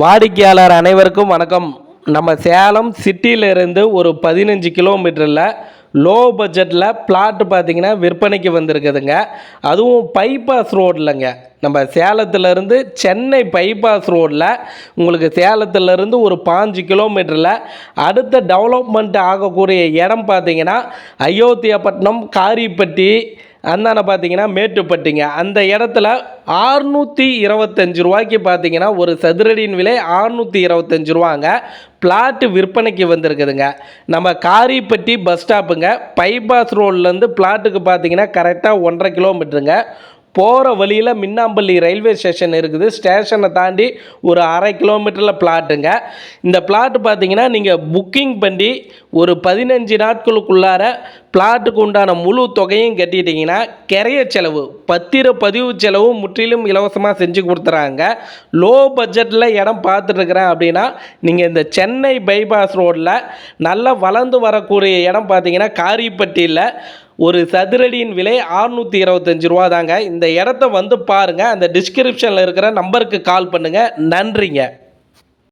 வாடிக்கையாளர் அனைவருக்கும் வணக்கம். நம்ம சேலம் சிட்டியிலிருந்து ஒரு பதினஞ்சு கிலோமீட்டரில் லோ பட்ஜெட்டில் பிளாட் பார்த்திங்கன்னா விற்பனைக்கு வந்திருக்குதுங்க. அதுவும் பைபாஸ் ரோட்லங்க நம்ம சேலத்துலேருந்து சென்னை பைபாஸ் ரோட்டில் உங்களுக்கு சேலத்துலேருந்து ஒரு பாஞ்சு கிலோமீட்டரில் அடுத்த டெவலப்மெண்ட் ஆகக்கூடிய இடம் பார்த்தீங்கன்னா அயோத்தியாப்பட்டினம் காரிப்பட்டி அந்தான பார்த்தீங்கன்னா மேட்டுப்பட்டிங்க. அந்த இடத்துல ஆறுநூற்றி இருபத்தஞ்சு ரூபாய்க்கு பார்த்தீங்கன்னா ஒரு சதுரடியின் விலை ஆறுநூற்றி இருபத்தஞ்சு ரூபாங்க. பிளாட்டு விற்பனைக்கு வந்திருக்குதுங்க. நம்ம காரிப்பட்டி பஸ் ஸ்டாப்புங்க. பைபாஸ் ரோட்லேருந்து பிளாட்டுக்கு பார்த்தீங்கன்னா கரெக்டாக ஒன்றரை கிலோமீட்டருங்க. போகிற வழியில் மின்னாம்பள்ளி ரயில்வே ஸ்டேஷன் இருக்குது. ஸ்டேஷனை தாண்டி ஒரு அரை கிலோமீட்டரில் பிளாட்டுங்க. இந்த பிளாட் பார்த்தீங்கன்னா நீங்கள் புக்கிங் பண்ணி ஒரு பதினஞ்சு நாட்களுக்குள்ளார பிளாட்டுக்கு உண்டான முழு தொகையும் கட்டிட்டீங்கன்னா கிரைய செலவு. பத்திர பதிவு செலவு முற்றிலும் இலவசமாக செஞ்சு கொடுத்துறாங்க. லோ பட்ஜெட்டில் இடம் பார்த்துட்ருக்குறேன் அப்படின்னா நீங்கள் இந்த சென்னை பைபாஸ் ரோட்டில் நல்லா வளர்ந்து வரக்கூடிய இடம் பார்த்தீங்கன்னா காரிப்பட்டியில் ஒரு சதுரடியின் விலை ஆறுநூற்றி இருபத்தஞ்சி ரூபா தாங்க. இந்த இடத்த வந்து பாருங்கள் அந்த டிஸ்கிரிப்ஷனில் இருக்கிற நம்பருக்கு கால் பண்ணுங்கள் நன்றிங்க.